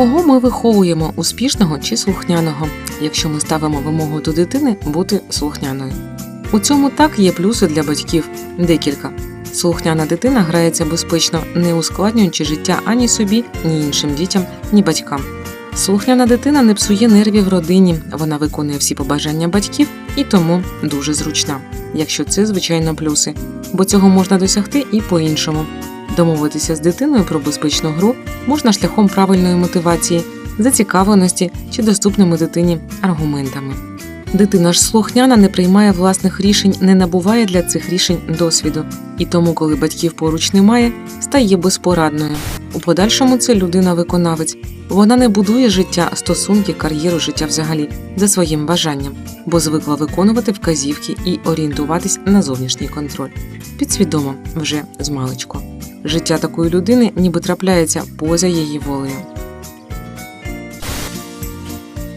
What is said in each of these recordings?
Кого ми виховуємо успішного чи слухняного, якщо ми ставимо вимогу до дитини бути слухняною? У цьому так є плюси для батьків декілька. Слухняна дитина грається безпечно, не ускладнюючи життя ані собі, ні іншим дітям, ні батькам. Слухняна дитина не псує нервів родині, вона виконує всі побажання батьків і тому дуже зручна, якщо це звичайно плюси, бо цього можна досягти і по-іншому. Домовитися з дитиною про безпечну гру можна шляхом правильної мотивації, зацікавленості чи доступними дитині аргументами. Дитина ж слухняна не приймає власних рішень, не набуває для цих рішень досвіду, і тому, коли батьків поруч немає, стає безпорадною. У подальшому це людина-виконавець. Вона не будує життя, стосунки, кар'єру життя взагалі за своїм бажанням, бо звикла виконувати вказівки і орієнтуватись на зовнішній контроль. Підсвідомо вже з. Життя такої людини ніби трапляється поза її волею.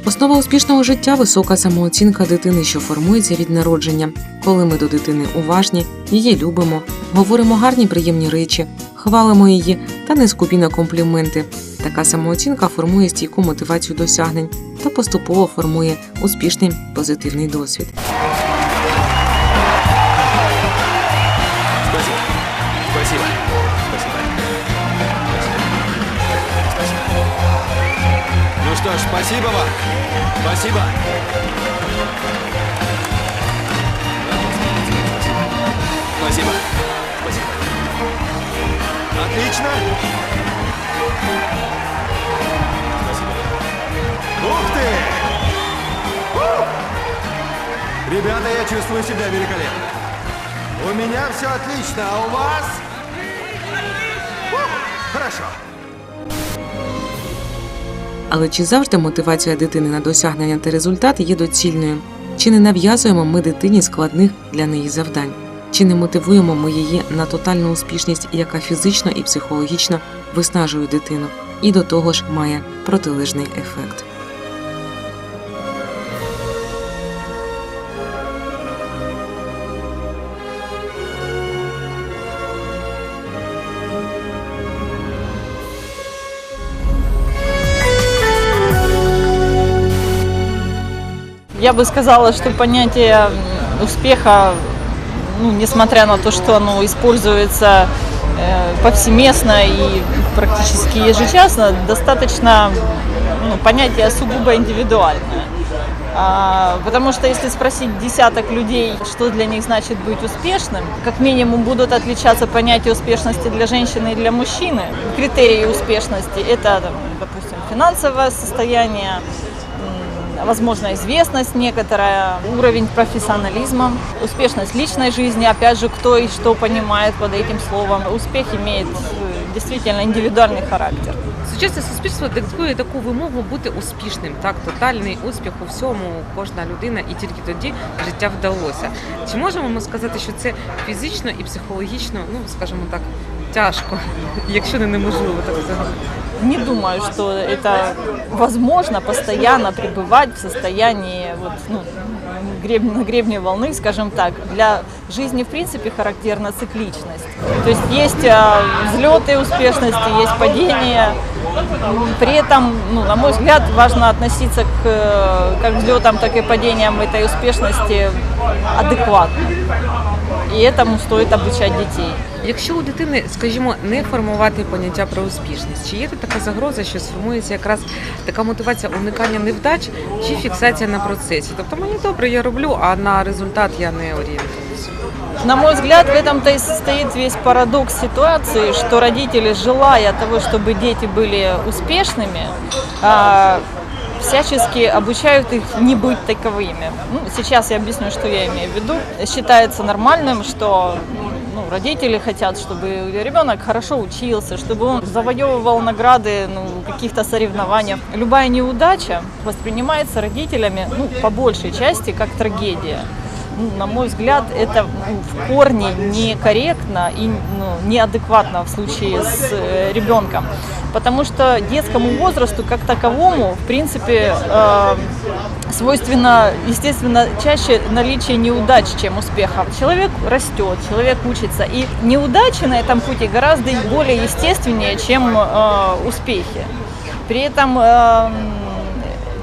Основа успішного життя висока самооцінка дитини, що формується від народження, коли ми до дитини уважні, її любимо, говоримо гарні приємні речі, хвалимо її та не скупі на компліменти. Така самооцінка формує стійку мотивацію досягнень та поступово формує успішний позитивний досвід. Что ж, спасибо вам. Спасибо. Спасибо. Спасибо. Отлично. Спасибо. Ух ты! Ух! Ребята, я чувствую себя великолепно. У меня все отлично, а у вас? Ух, Хорошо. Але чи завжди мотивація дитини на досягнення та результат є доцільною? Чи не нав'язуємо ми дитині складних для неї завдань? Чи не мотивуємо ми її на тотальну успішність, яка фізично і психологічно виснажує дитину, і до того ж має протилежний ефект? Я бы сказала, что понятие успеха, ну, несмотря на то, что оно используется э, повсеместно и практически ежечасно, достаточно ну, понятие сугубо индивидуальное. А, потому что если спросить десяток людей, что для них значит быть успешным, как минимум будут отличаться понятия успешности для женщины и для мужчины. Критерии успешности – это, допустим, финансовое состояние, возможно, известность некоторая, уровень профессионализма, успешность личной жизни, опять же, кто и что понимает под этим словом. Успех имеет э, действительно индивидуальный характер. Сучасне суспільство диктує таку вимогу бути успішним, так тотальний успіх у всьому, кожна людина, і тільки тоді життя вдалося. Чи можемо ми сказати, що це фізично і психологічно, ну скажімо так, тяжко, якщо не неможливо так взагалі? Не думаю, что это возможно постоянно пребывать в состоянии вот, ну, греб- на волны, скажем так. Для жизни, в принципе, характерна цикличность. То есть есть а, взлеты успешности, есть падения. При этом, ну, на мой взгляд, важно относиться к э, как взлетам, так и падениям этой успешности адекватно. И этому стоит обучать детей. Якщо у дитини, скажімо, не формувати поняття про успішність, чи є тут така загроза, що сформується якраз така мотивація уникання невдач чи фіксація на процесі? Тобто мені добре, я роблю, а на результат я не орієнтуюся. На мой взгляд, в этом-то и состоит весь парадокс ситуации, что родители, желая того, чтобы дети были успешными, а, всячески обучают их не быть таковыми. Ну, сейчас я объясню, что я имею в виду. Считается нормальным, что ну, родители хотят, чтобы ребенок хорошо учился, чтобы он завоевывал награды ну, в каких-то соревнованиях. Любая неудача воспринимается родителями ну, по большей части как трагедия. На мой взгляд, это в корне некорректно и ну, неадекватно в случае с э, ребенком. Потому что детскому возрасту как таковому, в принципе, э, свойственно, естественно, чаще наличие неудач, чем успехов. Человек растет, человек учится, и неудачи на этом пути гораздо более естественнее, чем э, успехи. При этом э,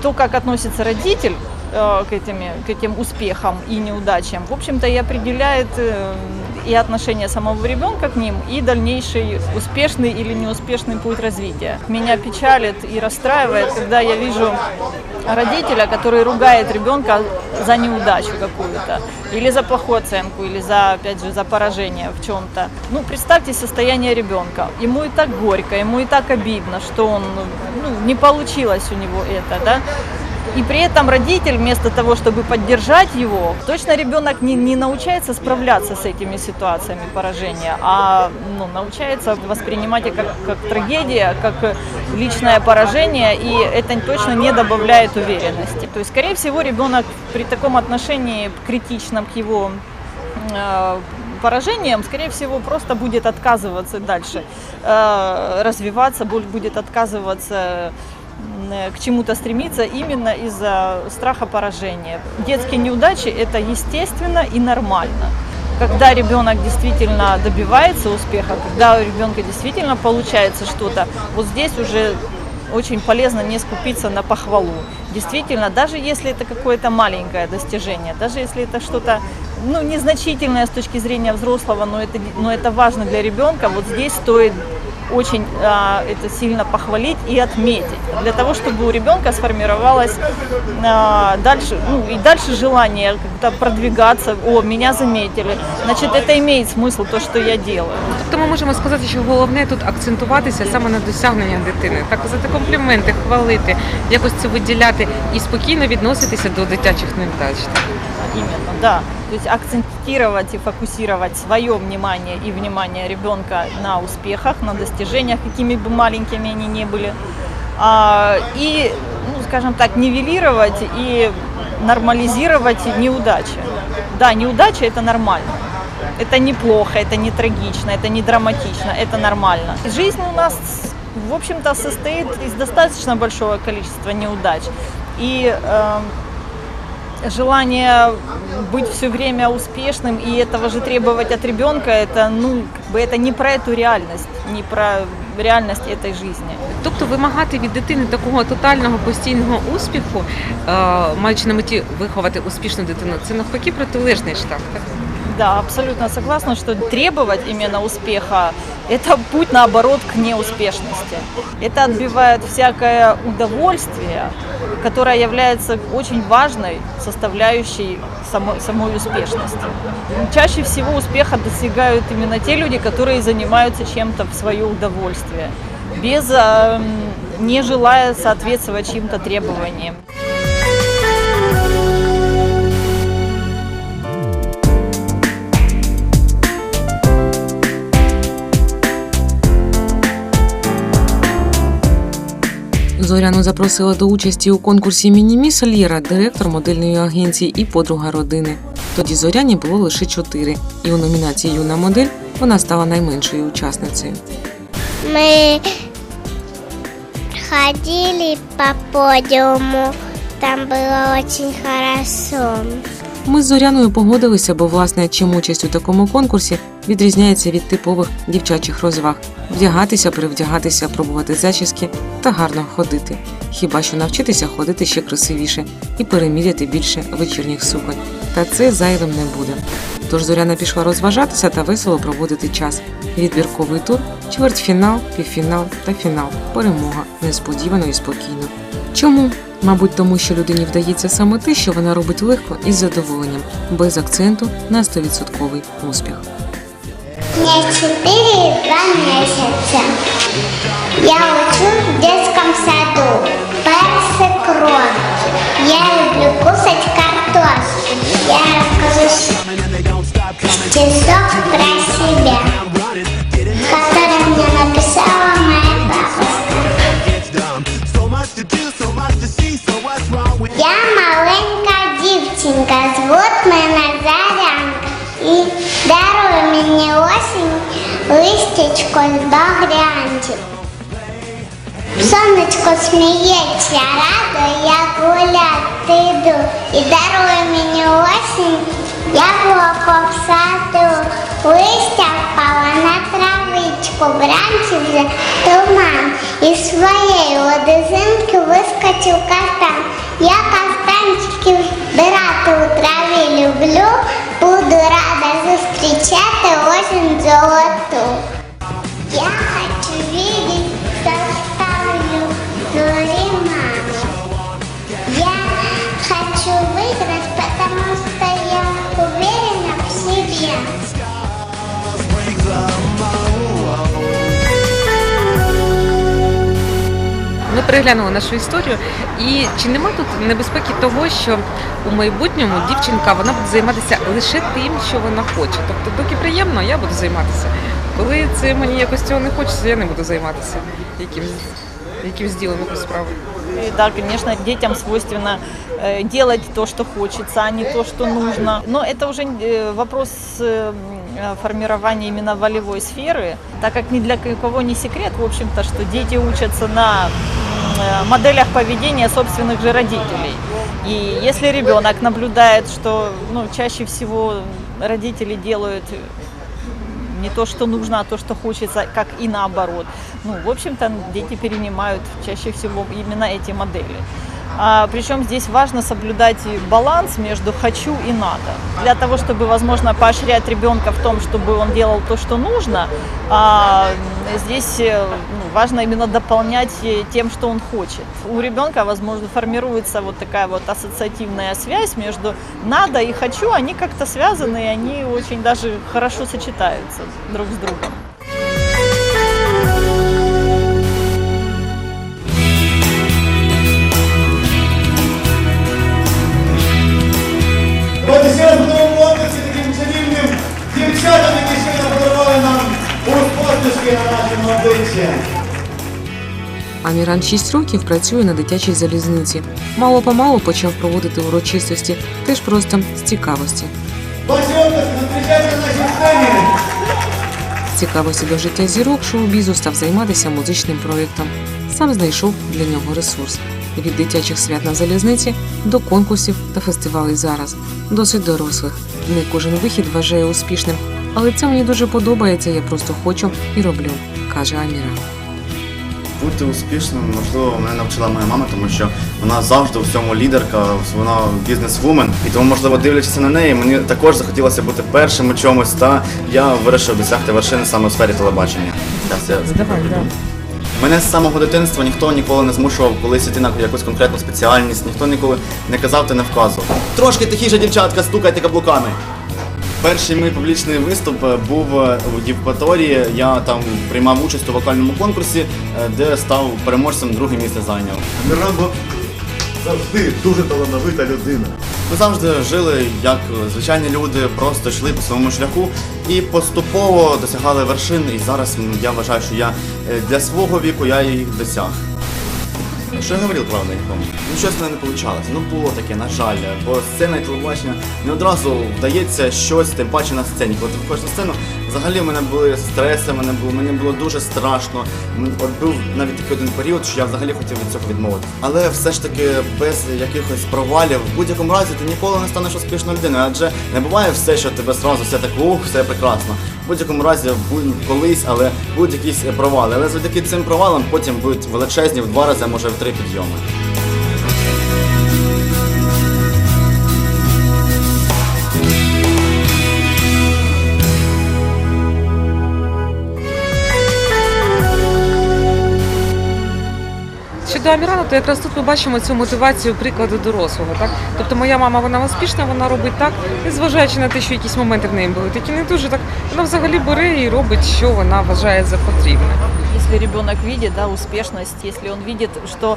то, как относится родитель к, этими, к этим успехам и неудачам, в общем-то, и определяет э, и отношение самого ребенка к ним, и дальнейший успешный или неуспешный путь развития. Меня печалит и расстраивает, когда я вижу родителя, который ругает ребенка за неудачу какую-то, или за плохую оценку, или за, опять же, за поражение в чем-то. Ну, представьте состояние ребенка. Ему и так горько, ему и так обидно, что он, ну, не получилось у него это, да. И при этом родитель, вместо того, чтобы поддержать его, точно ребенок не, не научается справляться с этими ситуациями поражения, а ну, научается воспринимать это как, как трагедия, как личное поражение, и это точно не добавляет уверенности. То есть, скорее всего, ребенок при таком отношении критичном к его э, поражением, скорее всего, просто будет отказываться дальше э, развиваться, бу- будет отказываться к чему-то стремиться именно из-за страха поражения. Детские неудачи – это естественно и нормально. Когда ребенок действительно добивается успеха, когда у ребенка действительно получается что-то, вот здесь уже очень полезно не скупиться на похвалу. Действительно, даже если это какое-то маленькое достижение, даже если это что-то ну, незначительное с точки зрения взрослого, но это, но это важно для ребенка, вот здесь стоит очень а, это сильно похвалить и отметить, для того, чтобы у ребенка сформировалось а, дальше, ну, и дальше желание как-то продвигаться, о, меня заметили, значит, это имеет смысл, то, что я делаю. Тобто ми можемо сказати, що головне тут акцентуватися саме на досягнення дитини, так казати компліменти, хвалити, якось це виділяти і спокійно відноситися до дитячих невдач. Именно, да. То есть акцентировать и фокусировать свое внимание и внимание ребенка на успехах, на достижениях, какими бы маленькими они ни были. А, и, ну, скажем так, нивелировать и нормализировать неудачи. Да, неудача это нормально. Это неплохо, это не трагично, это не драматично, это нормально. Жизнь у нас, в общем-то, состоит из достаточно большого количества неудач. И эм, желание быть все время успешным и этого же требовать от ребенка, это, ну, как бы это не про эту реальность, не про реальность этой жизни. Тобто вимагати від дитини такого тотального постійного успіху, е, маючи на меті виховати успішну дитину, це навпаки протилежний шлях. Так? Да, абсолютно согласна, что требовать именно успеха – это путь, наоборот, к неуспешности. Это отбивает всякое удовольствие, которое является очень важной составляющей самой, самой успешности. Чаще всего успеха достигают именно те люди, которые занимаются чем-то в свое удовольствие, без эм, не желая соответствовать чьим-то требованиям. Зоряну запросила до участі у конкурсі Мініміс Ліра, директор модельної агенції і подруга родини. Тоді Зоряні було лише чотири, і у номінації Юна модель вона стала найменшою учасницею. Ми ходили по подіуму, там було дуже хорошо. Ми з Зоряною погодилися, бо власне чим участь у такому конкурсі відрізняється від типових дівчачих розваг: вдягатися, перевдягатися, пробувати зачіски та гарно ходити. Хіба що навчитися ходити ще красивіше і переміряти більше вечірніх суконь. Та це зайвим не буде. Тож Зоряна пішла розважатися та весело проводити час. Відбірковий тур, чвертьфінал, півфінал та фінал. Перемога несподівано і спокійно. Чому? Мабуть, тому що людині вдається саме те, що вона робить легко і з задоволенням, без акценту на 100% успіх. Мне четыре и два месяца. Я учусь в детском саду. Перс це. Я люблю кусать картошку. Я расскажу стишок про себя, дівчинка, звуть мене Зарянка. І дарує мені осінь листячко з багрянців. Сонечко сміється, радо, я гуляти йду. І дарує мені осінь, яблуко в саду. Листя впала на травичку, вранці вже туман. І своєї лодезинки вискочив каштан. Я каштанчиків збирати у траві люблю. Буду рада зустрічати осінь золоту. Я Ми переглянули нашу історію, і чи нема тут небезпеки того, що у майбутньому дівчинка вона буде займатися лише тим, що вона хоче. Тобто, доки приємно, я буду займатися. Коли це мені якось цього не хочеться, я не буду займатися якимсь, якимсь ділом, якоюсь справою. И да, конечно, детям свойственно э, делать то, что хочется, а не то, что нужно. Но это уже э, вопрос э, м, формирования именно волевой сферы, так как ни для кого не секрет, в общем-то, что дети учатся на э, моделях поведения собственных же родителей. И если ребенок наблюдает, что ну, чаще всего родители делают не то, что нужно, а то, что хочется, как и наоборот. Ну, в общем-то, дети перенимают чаще всего именно эти модели. А, причем здесь важно соблюдать баланс между хочу и надо. Для того, чтобы, возможно, поощрять ребенка в том, чтобы он делал то, что нужно, а, здесь э, ну, важно именно дополнять э, тем, что он хочет. У ребенка, возможно, формируется вот такая вот ассоциативная связь между надо и хочу, они как-то связаны, и они очень даже хорошо сочетаются друг с другом. Аміран 6 років працює на дитячій залізниці. Мало помалу почав проводити урочистості, теж просто з цікавості. З цікавості до життя зірок шоу-бізу став займатися музичним проєктом. Сам знайшов для нього ресурс від дитячих свят на залізниці до конкурсів та фестивалей зараз. Досить дорослих. Не кожен вихід вважає успішним, але це мені дуже подобається. Я просто хочу і роблю, каже Аміра. Бути успішним, можливо, мене навчила моя мама, тому що вона завжди у всьому лідерка, вона бізнес-вумен. І тому, можливо, дивлячись на неї, мені також захотілося бути першим у чомусь, та я вирішив досягти вершини саме у сфері телебачення. Зараз я Давай, да. Мене з самого дитинства ніхто ніколи не змушував колись іти на якусь конкретну спеціальність, ніхто ніколи не казав та не вказував. Трошки тихіше, дівчатка, стукайте каблуками. Перший мій публічний виступ е, був е, у Євпаторії. Я там приймав участь у вокальному конкурсі, е, де став переможцем, друге місце зайняв. Мірамбо завжди дуже талановита людина. Ми завжди жили як е, звичайні люди, просто йшли по своєму шляху і поступово досягали вершин. І зараз я вважаю, що я е, для свого віку я їх досяг. Що я говорив, правда, помню? Ну щось не вийшло. Ну було таке, на жаль, бо сцена і телебачення не одразу вдається щось, тим паче на сцені. Коли ти виходиш на сцену, взагалі в мене були стреси, мене було, мені було дуже страшно. От був навіть такий один період, що я взагалі хотів від цього відмовити. Але все ж таки без якихось провалів, в будь-якому разі ти ніколи не станеш успішною людиною, адже не буває все, що тебе зразу все так ух, все прекрасно. В будь-якому разі колись, але будуть якісь провали. Але завдяки цим провалам потім будуть величезні в два рази, а може в три підйоми. Щодо Амірану, то якраз тут ми бачимо цю мотивацію прикладу дорослого. Так? Тобто моя мама вона успішна, вона робить так, незважаючи на те, що якісь моменти в неї були такі не дуже так. Вона взагалі бере і робить, що вона вважає за потрібне. Если ребенок видит да, успешность, если он видит, что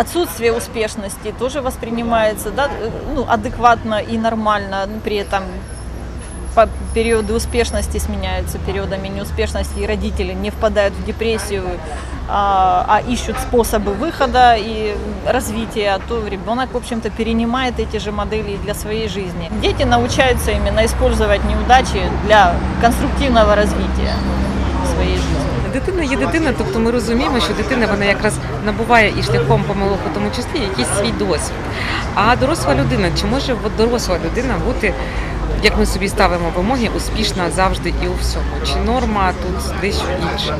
отсутствие успешности тоже воспринимается да, э, ну, адекватно и нормально, при этом по- периоды успешности сменяются периодами неуспешности, и родители не впадают в депрессию, а, а ищут способы выхода и развития, то ребенок, в общем-то, перенимает эти же модели и для своей жизни. Дети научаются именно использовать неудачи для конструктивного развития своей жизни. Дитина є дитина, тобто ми розуміємо, що дитина вона якраз набуває і шляхом помилок, у тому числі якийсь свій досвід. А доросла людина, чи може от доросла людина бути, як ми собі ставимо вимоги, успішна завжди і у всьому? Чи норма тут дещо інше?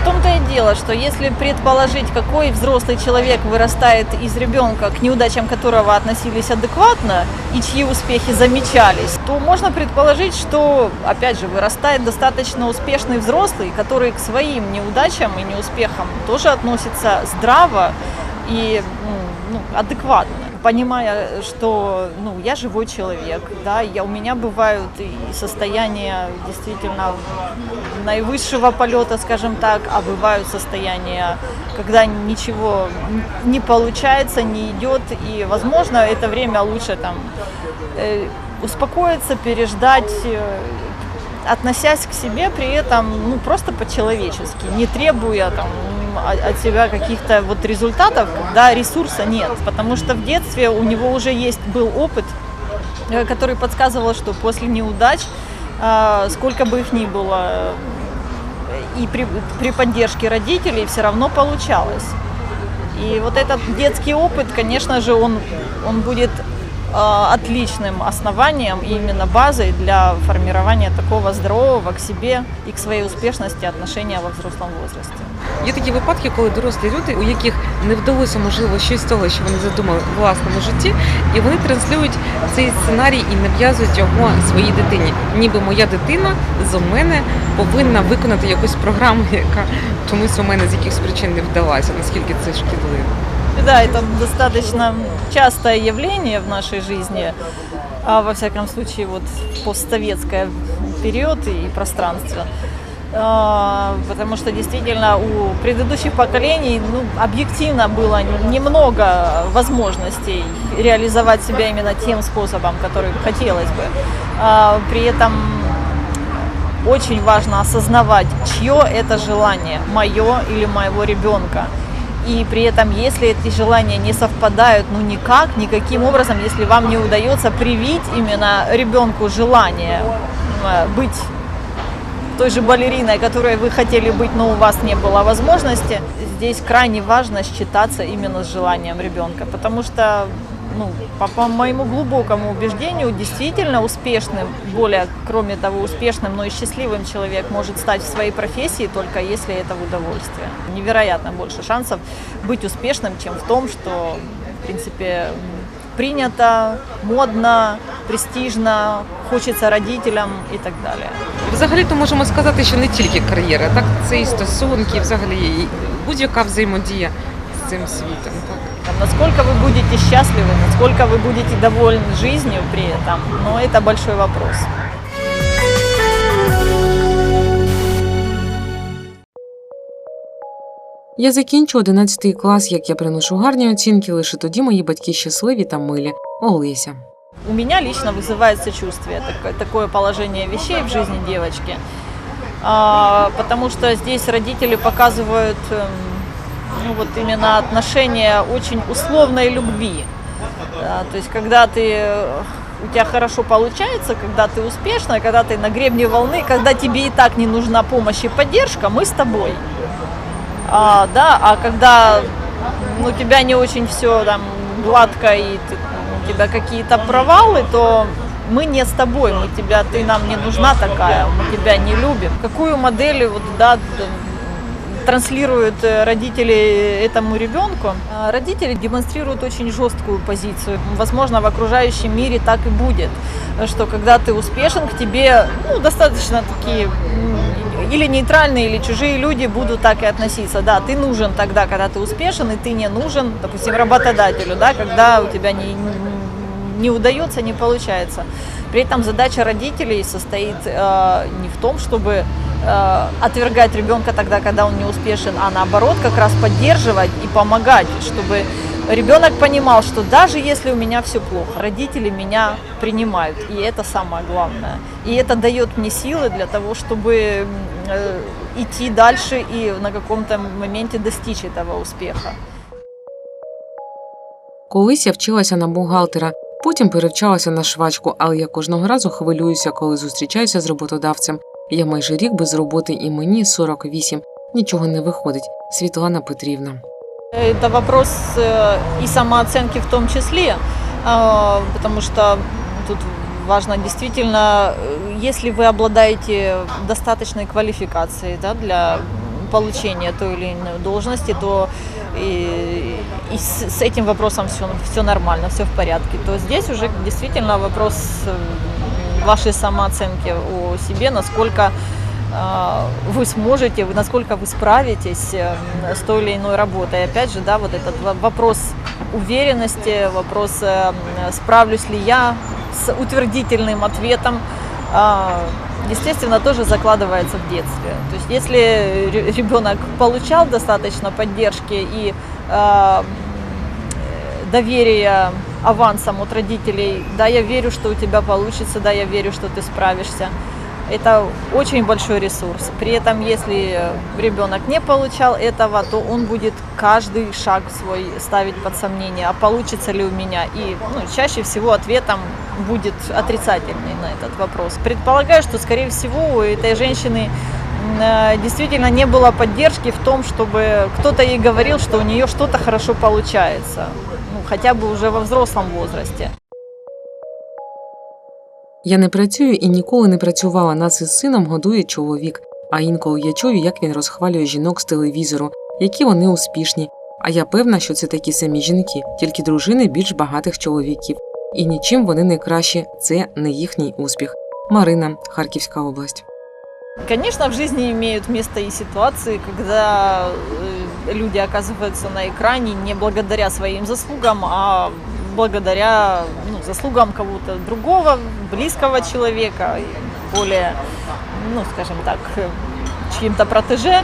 В том-то и дело, что если предположить, какой взрослый человек вырастает из ребенка, к неудачам которого относились адекватно и чьи успехи замечались, то можно предположить, что, опять же, вырастает достаточно успешный взрослый, который к своим неудачам и неуспехам тоже относится здраво и м, ну, адекватно понимая, что ну, я живой человек, да, я, у меня бывают и состояния действительно наивысшего полета, скажем так, а бывают состояния, когда ничего не получается, не идет, и, возможно, это время лучше там э, успокоиться, переждать, э, относясь к себе при этом ну, просто по-человечески, не требуя там, от себя каких-то вот результатов, когда ресурса нет. Потому что в детстве у него уже есть был опыт, э, который подсказывал, что после неудач, э, сколько бы их ни было, и при, при поддержке родителей все равно получалось. И вот этот детский опыт, конечно же, он, он будет отличным основанием и именно базой для формирования такого здорового к себе и к своей успешности отношения во взрослом возрасте. Є такі випадки, коли дорослі люди, у яких не вдалося можливо щось того, що вони задумали в власному житті, і вони транслюють цей сценарій і нав'язують його своїй дитині. Ніби моя дитина з мене повинна виконати якусь програму, яка чомусь у мене з якихось причин не вдалася. Наскільки це шкідливо? Да, это достаточно частое явление в нашей жизни, а во всяком случае вот постсоветское период и пространство. А, Потому что действительно у предыдущих поколений ну, объективно было немного возможностей реализовать себя именно тем способом, который хотелось бы. А, При этом очень важно осознавать, чье это желание, мое или моего ребенка. И при этом, если эти желания не совпадают, ну никак, никаким образом, если вам не удается привить именно ребенку желание э, быть той же балериной, которой вы хотели быть, но у вас не было возможности, здесь крайне важно считаться именно с желанием ребенка, потому что ну, по, по моему глубокому убеждению, действительно успешным, более, кроме того, успешным, но и счастливым человек может стать в своей профессии только если это в удовольствие. Невероятно больше шансов быть успешным, чем в том, что, в принципе, м, принято, модно, престижно, хочется родителям и так далее. Взагалі, то можемо сказати, що не тільки кар'єра, так це і стосунки, взагалі і будь-яка взаємодія з цим світом. Так. Там, насколько вы будете счастливы, насколько вы будете довольны жизнью при этом, но это большой вопрос. Я закінчу 11 клас, як я приношу гарні оцінки, лише тоді мої батьки щасливі та милі. Олеся. У меня лично вызывает сочувствие такое, такое положение вещей в жизни девочки, А, потому что здесь родители показывают эм, ну, вот именно отношение очень условной любви. А, То есть, когда ты у тебя хорошо получается, когда ты успешна, когда ты на гребне волны, когда тебе и так не нужна помощь и поддержка, мы с тобой. А, да, а когда ну, тебя не очень все там гладко и ты- у тебя какие-то провалы, то мы не с тобой, мы тебя, ты нам не нужна такая, мы тебя не любим. Какую модель вот, да, транслируют э, родители этому ребенку? А Родители демонстрируют очень жесткую позицию. Возможно, в окружающем мире так и будет, что когда ты успешен, к тебе ну, достаточно такие или нейтральные, или чужие люди будут так и относиться. Да, ты нужен тогда, когда ты успешен, и ты не нужен, допустим, работодателю, да, когда у тебя не, не удается, не получается. При этом задача родителей состоит э, не в том, чтобы э, отвергать ребенка тогда, когда он не успешен, а наоборот как раз поддерживать и помогать, чтобы ребенок понимал, что даже если у меня все плохо, родители меня принимают, и это самое главное. И это дает мне силы для того, чтобы м, э, идти дальше и на каком-то моменте достичь этого успеха. Колись я вчилася на бухгалтера, потім перевчалася на швачку, але я кожного разу хвилююся, коли зустрічаюся з роботодавцем. Я майже рік без роботи і мені 48. Нічого не виходить. Світлана Петрівна. Это вопрос э, и самооценки в том числе, а, потому что тут важно действительно, э, если вы обладаете достаточной квалификацией да, для получения той или иной должности, то и, и с, с этим вопросом все, все нормально, все в порядке, то здесь уже действительно вопрос э, вашей самооценки о себе, насколько а, вы сможете, вы- насколько вы справитесь э, с той или иной работой. Опять же, да, вот этот во- вопрос уверенности, вопрос, э, м, справлюсь ли я с утвердительным ответом, а, естественно, тоже закладывается в детстве. То есть если ре- ребенок получал достаточно поддержки и а, э, доверия авансом от родителей, да, я верю, что у тебя получится, да, я верю, что ты справишься. Это очень большой ресурс. При этом, если ребенок не получал этого, то он будет каждый шаг свой ставить под сомнение, а получится ли у меня. И ну, чаще всего ответом будет отрицательный на этот вопрос. Предполагаю, что, скорее всего, у этой женщины м, э, действительно не было поддержки в том, чтобы кто-то ей говорил, что у нее что-то хорошо получается. Ну, хотя бы уже во взрослом возрасте. Я не працюю і ніколи не працювала. Нас із сином годує чоловік. А інколи я чую, як він розхвалює жінок з телевізору, які вони успішні. А я певна, що це такі самі жінки, тільки дружини більш багатих чоловіків. І нічим вони не кращі, це не їхній успіх. Марина, Харківська область. Конечно, в жизни имеют место и ситуации, когда э, люди оказываются на экране не благодаря своим заслугам, а благодаря ну, заслугам кого-то другого, близкого человека, и более, ну, скажем так, э, чьим-то протеже.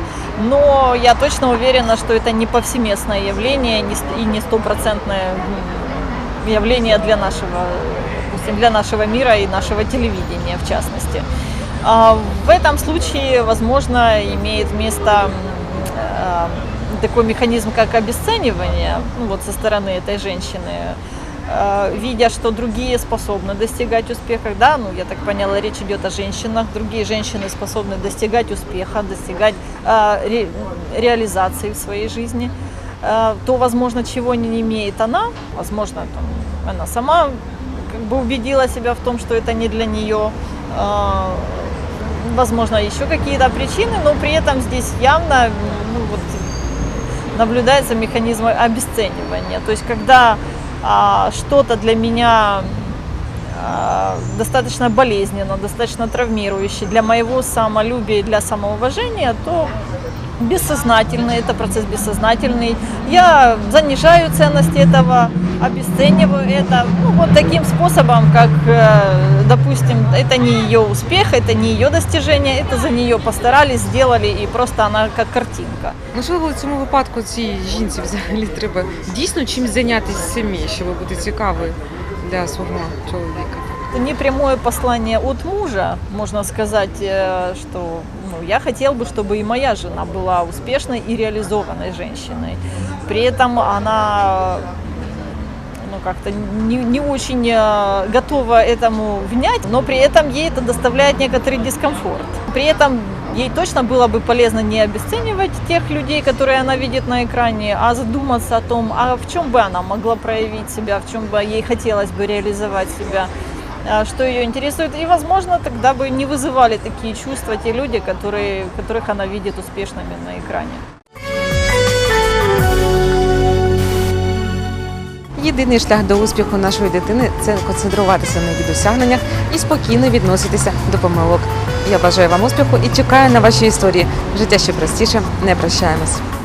Но я точно уверена, что это не повсеместное явление не ст- и не стопроцентное м, явление для нашего, допустим, для нашего мира и нашего телевидения в частности. А В этом случае, возможно, имеет место э, такой механизм, как обесценивание ну, вот со стороны этой женщины, Э, видя, что другие способны достигать успеха, да, ну, я так поняла, речь идет о женщинах, другие женщины способны достигать успеха, достигать э, ре- реализации в своей жизни, то, возможно, чего не имеет она, возможно, там, она сама как бы убедила себя в том, что это не для нее, э, возможно, еще какие-то причины, но при этом здесь явно ну, вот, наблюдается механизм обесценивания. То есть, когда а, что-то для меня а, достаточно болезненно, достаточно травмирующе для моего самолюбия и для самоуважения, то бессознательно, это процесс бессознательный. Я занижаю ценность этого, обесцениваю это ну, вот таким способом, как, э, допустим, это не ее успех, это не ее достижение, это за нее постарались, сделали, и просто она как картинка. Можливо, в цьому випадку цій жінці взагалі треба дійсно чимось зайнятися самі, щоб бути цікавою для свого чоловіка. Это не прямое послание от мужа, можно сказать, э, что ну, я хотел бы, чтобы и моя жена была успешной и реализованной женщиной. При этом она ну, как-то не, не очень э, готова этому внять, но при этом ей это доставляет некоторый дискомфорт. При этом ей точно было бы полезно не обесценивать тех людей, которые она видит на экране, а задуматься о том, а в чем бы она могла проявить себя, в чем бы ей хотелось бы реализовать себя, что ее интересует. И, возможно, тогда бы не вызывали такие чувства те люди, которые, которых она видит успешными на экране. Єдиний шлях до успіху нашої дитини це концентруватися на її досягненнях і спокійно відноситися до помилок. Я бажаю вам успіху і чекаю на ваші історії. Життя ще простіше. Не прощаємось.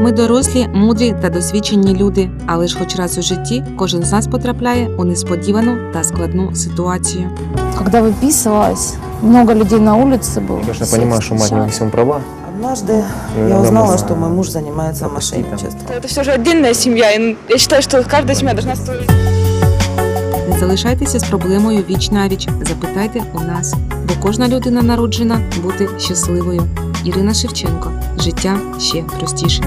Ми дорослі, мудрі та досвідчені люди, але ж хоч раз у житті кожен з нас потрапляє у несподівану та складну ситуацію. Когда выписывалась, много людей на улице было. Я, конечно, Всех понимаю, что мать не во встречала. всем права. Однажды я узнала, что мой муж занимается мошенничеством. Это все же отдельная семья, и я считаю, что каждая семья должна стоить. Не залишайтеся з проблемою віч навіч. Запитайте у нас, бо кожна людина народжена бути щасливою. Ірина Шевченко. Життя ще простіше.